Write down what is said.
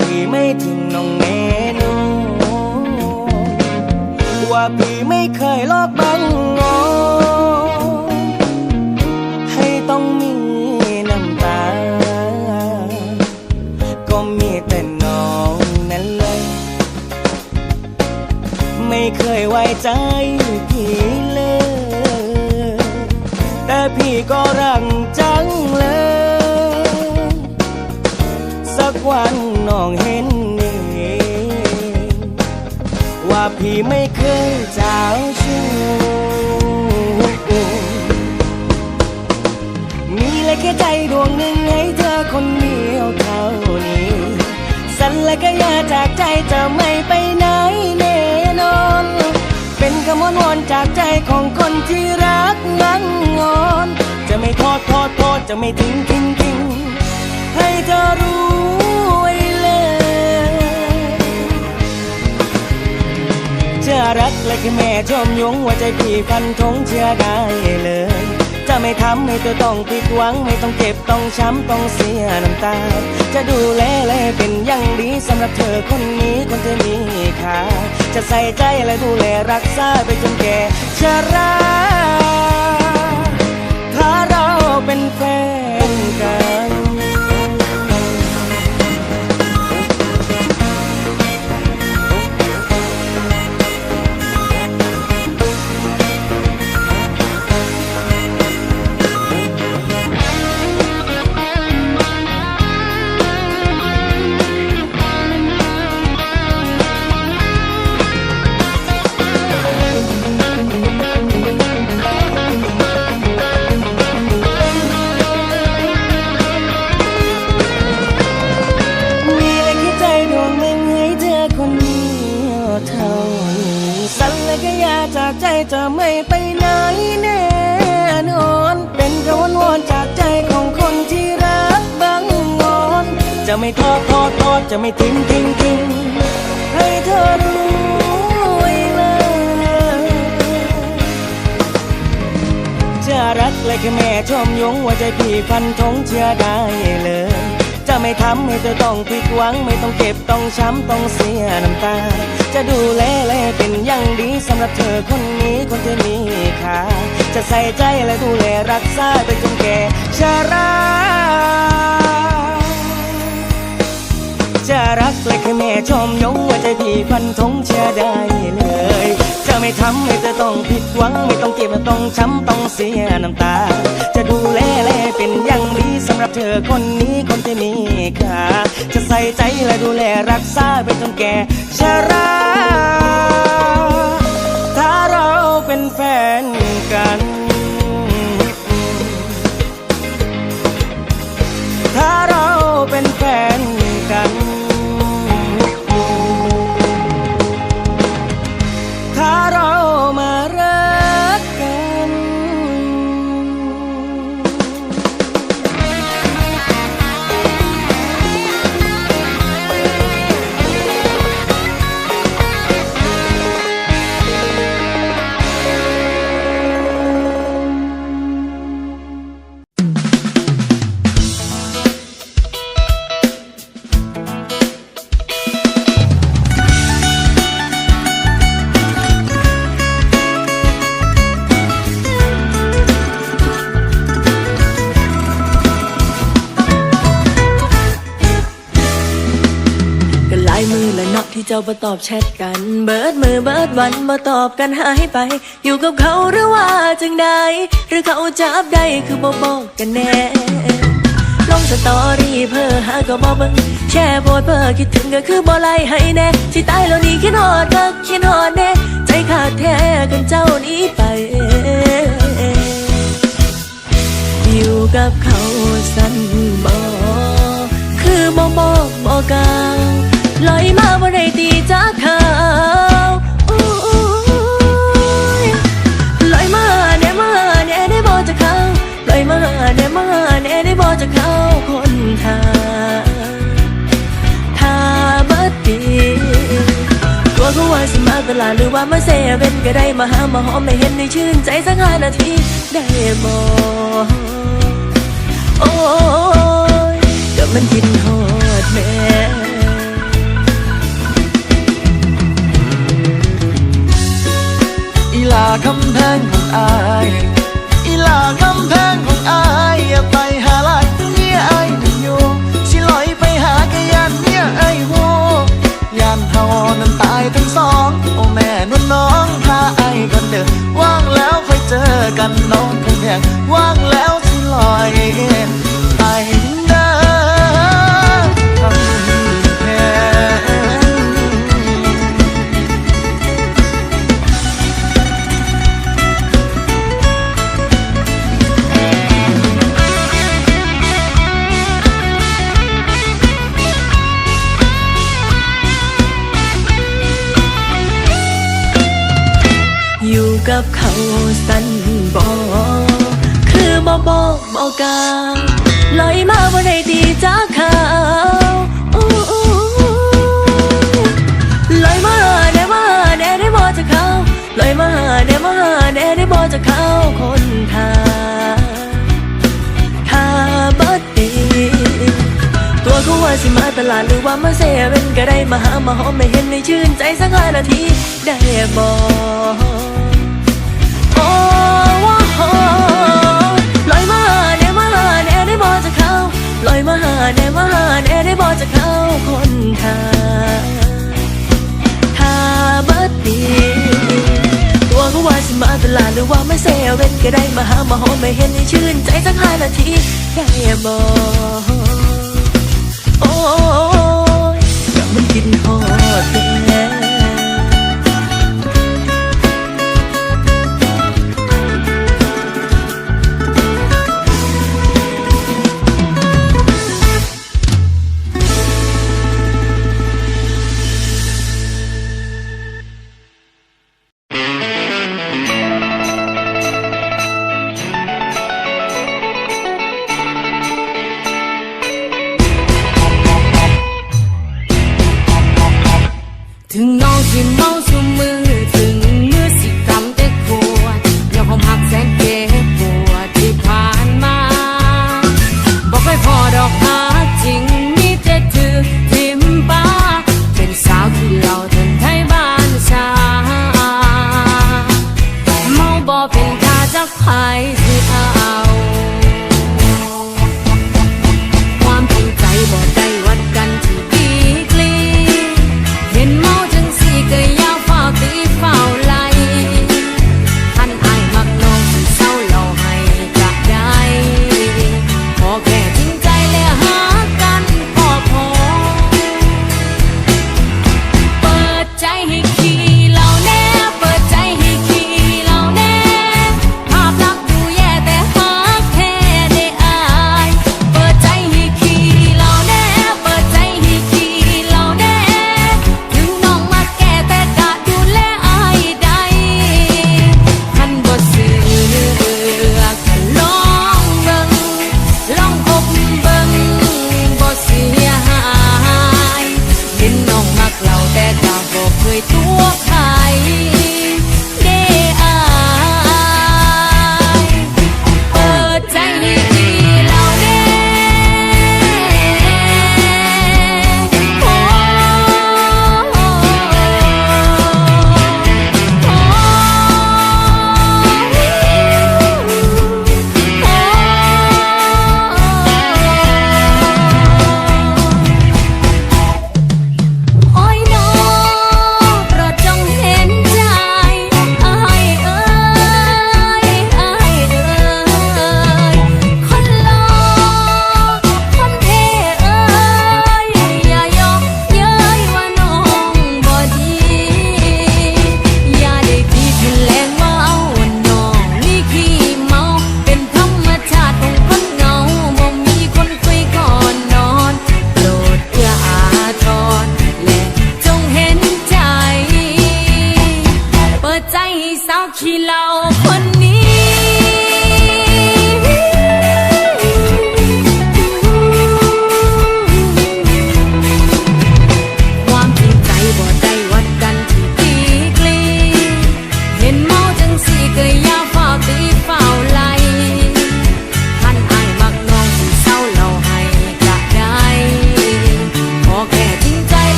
พี่ไม่ทิ้งน้องแน่นอนว่าพี่ไม่เคยลอกบังงอให้ต้องมีน้ำตา ก็มีแต่น้องนั่นเลย ไม่เคยไว้ใจพี่เลย แต่พี่ก็รักจังเลย วันน้องเห็นเองว่าพี่ไม่เคยเจ้าชู้มีและแค่ใจดวงหนึ่งให้เธอคนเดียวเท่านี้ สัญและก็อยาจากใจจะไม่ไปไหนแน่นอน เป็นคำวอนวอนจากใจของคนที่รักงั้นงอน จะไม่ทอดทอดทอดจะไม่ทิ้งทิ้งทิ้ง รู้ไว้เลยจะรักและแค่แม่ชมยงว่าใจพี่พันธงเชื่อได้เลย จะไม่ทำให้เธอต้องผิดหวัง ไม่ต้องเจ็บต้องช้ำต้องเสียน้ำตา จะดูแลและเป็นอย่างดีสำหรับเธอคนนี้คนเธอมีค่าจะใส่ใจและดูแลรักษาไปจนแก่ชราถ้าเราเป็นแฟน จะไม่ไปไหนแน่นอน เป็นกระวนวอนจากใจของคนที่รักบังงอน จะไม่ทอดทอดทอดจะไม่ทิ้งทิ้งทิ้งให้เธอรู้เลยจะรักและแค่แม่ชมยงว่าใจพี่พันธงเชื่อได้เลย ไม่ทำให้เธอต้องผิดหวัง ไม่ต้องเจ็บต้องช้ำต้องเสียน้ำตา จะดูแลและเป็นอย่างดีสำหรับเธอคนนี้คนที่มีค่าจะใส่ใจและดูแลรักษาไปจนแก่ชราจะรักและแค่แม่ชมยงว่าใจพี่พันธงเชื่อได้เลย ไม่ทำให้เธอต้องผิดหวัง ไม่ต้องเจ็บต้องช้ำต้องเสียน้ำตา จะดูแลแลเป็นอย่างดีสำหรับเธอคนนี้คนที่มีค่าจะใส่ใจและดูแลรักษาไปจนแก่ชรา เจ้าบ่ตอบแชทกัน เบิดมือเบิดวันมาตอบกันหายไป อยู่กับเขาหรือว่าจังใดหรือเขาจับได้คือบ่บอกกันแน่ลงสตอรี่เพื่อหาก็บ่เบิ่งแชร์โพสเพื่อคิดถึงก็คือบ่ไล่ให้แน่ที่ตายแล้วนี่คิดฮอดก็คิดฮอดแน่ใจขาดแท้กันเจ้านี้ไปอยู่กับเขาสั้นบ่คือบ่บอกบ่กล่าว ลอยมาบ่ได้ตีจากเขาอู้ยลอยมาแน่มาแน่ได้บ่จากเขาลอยมาแน่มาแน่ได้บ่จากเขาคนทางถ้าบัดดีกลัวเขาว่าสิมาตลาดหรือว่ามาเซเว่นก็ได้มาหามาหอมไม่เห็นในชื่นใจสักห้านาทีได้บ่โอ้ยก็มันกินหอ คำแพงของอายอีลาคำแพงของอายอย่าไปหาลายเนี่ยอายไม่อยู่สิลอยไปหากะยันเนี่ยอายโหยานเฮานั้นตายทั้งสองโอ้แม่นวลน้องพาอายก่อนเด้อว่างแล้วค่อยเจอกันน้องคำแพงว่างแล้ว บอกกาลอยมาบ่ได้ดีจาเขาลอยมาได้มาได้ได้บ่จากเขาลอยมาได้มาได้ได้บ่จากเขาคนทาถ้าบดีตัวเขาว่าสิมาตลาดหรือว่ามาเซเว่นก็ได้มาหามาหอมไม่เห็นในชื่นใจสักห้านาทีได้บ แน่มาแน่ได้บอกจะเข้าคนทาถ้าบัดดีตัวเขาว่าสิมาตลาดหรือว่าไม่เซเว่นก็ได้มาหามาหอมไม่เห็นในชื่นใจสักห้านาทีได้บอกโอ้ยก็มันกินหอด ถึงน้องสิเมาสุมือ ถึงมือสิกำแต่ขวดยังคงหักแสนเจ็บปวดที่ผ่านมา บอกให้พอดอกหาจริงมีแต่ถือทิมป้า เป็นสาวที่เราถึงไทยบ้านชา เมาบ่เป็นทาจักไผสิอา